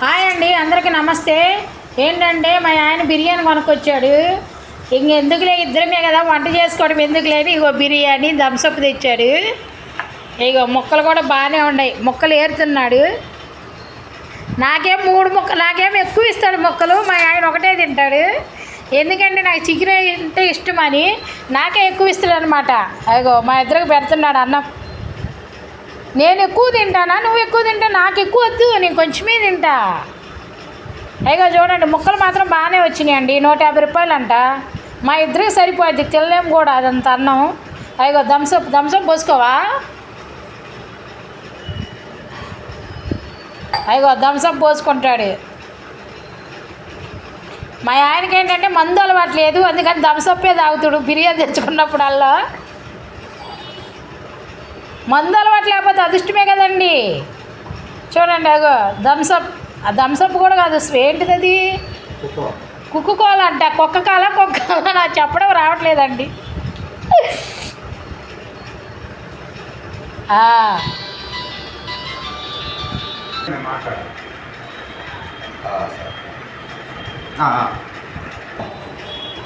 Hi అండి అందరికీ నమస్తే. ఏంటంటే మా ఆయన బిర్యానీ కొనుక్కొచ్చాడు. ఇంకెందుకులే ఇద్దరమే కదా వంట చేసుకోవడం ఎందుకు లేదు ఇగో బిర్యానీ థమ్సప్ తెచ్చాడు. ఇగో ముక్కలు కూడా బాగానే ఉన్నాయి. ముక్కలు ఏరుతున్నాడు. నాకేం మూడు ముక్క నాకేం ఎక్కువ ఇస్తాడు ముక్కలు. మా ఆయన ఒకటే తింటాడు. ఎందుకంటే నాకు చికెన్ అంటే ఇష్టం అని నాకే ఎక్కువ ఇస్తాడు అనమాట అయ్యో మా ఇద్దరికి పెడుతున్నాడు అన్నం. నేను ఎక్కువ తింటానా? నువ్వు ఎక్కువ తింటా నాకు ఎక్కువ వద్దు నేను కొంచెమే తింటా. అయ్యో చూడండి ముక్కలు మాత్రం బాగానే వచ్చినాయండి. నూట యాభై రూపాయలు అంట మా ఇద్దరికి సరిపోద్ది తినలేము కూడా అదంత అన్నం. అయ్యో దంసప్ దంసప్ పోసుకోవా? అయ్యో దంసప్ పోసుకుంటాడు. మా ఆయనకి ఏంటంటే మందు అలవాటు లేదు అందుకని దంసప్పే తాగుతాడు. బిర్యానీ తెచ్చుకున్నప్పుడల్లా. మందు అలవాటు లేకపోతే అదృష్టమే కదండి. చూడండి అగో థమ్సప్ ఆ థమ్సప్ కూడా కాదు ఏంటిది అది కుక్కు. కోల అంట కుక్క కాల కుక్క కాల? నాకు చెప్పడం రావట్లేదండి.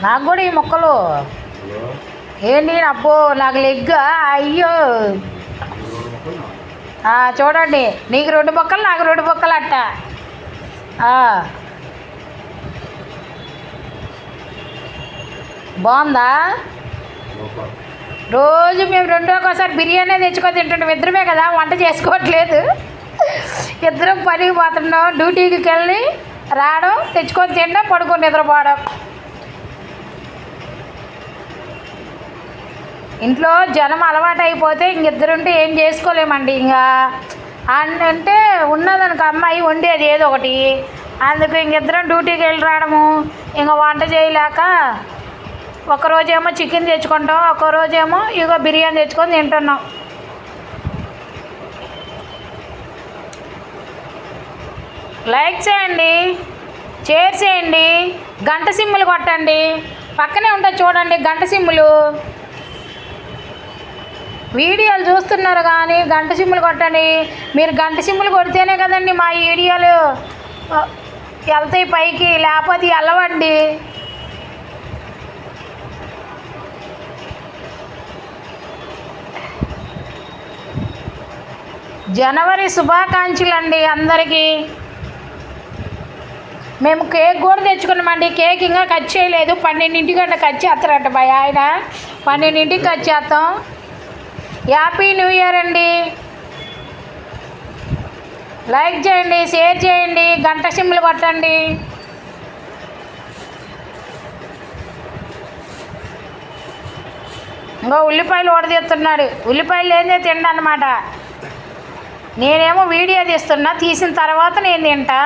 నాకు కూడా ఈ మొక్కలు. ఏంటి అబ్బో నాకు లెగ్ అయ్యో. చూడండి. నీకు రెండు బొక్కలు నాకు రెండు బొక్కలు అట్ట బాగుందా? రోజు మేము రెండు ఒకసారి బిర్యానీ తెచ్చుకొని తింటుంటాం. ఇద్దరమే కదా వంట చేసుకోవట్లేదు. ఇద్దరం పనికి పోతున్నాం. డ్యూటీకి వెళ్ళి రావడం తెచ్చుకొని తినడం పడుకొని నిద్రపోవడం. ఇంట్లో జనం అలవాటు అయిపోతే ఇంకిద్దరుంటే ఏం చేసుకోలేమండి ఇంకా అన్- అంటే ఉన్నదనుకో అమ్మాయి వండేది ఏదో ఒకటి అందుకు ఇంకిద్దరం డ్యూటీకి వెళ్ళి రావడము ఇంకా వంట చేయలేక ఒక రోజేమో చికెన్ తెచ్చుకుంటాం ఒకరోజేమో ఇగో బిర్యానీ తెచ్చుకొని తింటున్నాం. లైక్ చేయండి షేర్ చేయండి గంట సిమ్ములు కొట్టండి. పక్కనే ఉంటుంది చూడండి గంట సిమ్ములు వీడియోలు చూస్తున్నారు కానీ గంట సిమ్ములు కొట్టండి. మీరు గంట సిమ్ములు కొడితేనే కదండి మా వీడియోలు వెళ్తాయి పైకి లేకపోతే వెళ్ళవండి. జనవరి శుభాకాంక్షలు అండి అందరికీ. మేము కేక్ కూడా తెచ్చుకున్నామండి. కేక్ ఇంకా కట్ చేయలేదు. పన్నెండింటి గంట కట్ చేస్తారట భయ ఆయన. పన్నెండింటికి కట్ చేస్తాం. హ్యాపీ న్యూ ఇయర్ అండి. లైక్ చేయండి షేర్ చేయండి గంట సిమ్లు పట్టండి ఇంకో ఉల్లిపాయలు ఓడదీస్తున్నాడు ఉల్లిపాయలు ఏందే తిండి అనమాట నేనేమో వీడియో తీస్తున్నా తీసిన తర్వాత నేను తింటా.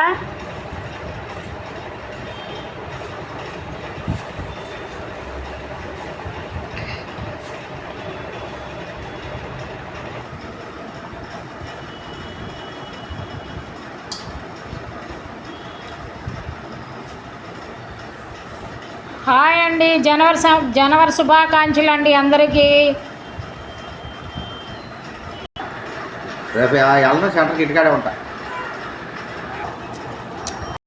హాయ్ అండి జనవరి జనవరి శుభాకాంక్షలు అండి అందరికీ. రేపు ఆ ఎల్లనో సెంటర్కి ఇటుకాడే ఉంటా.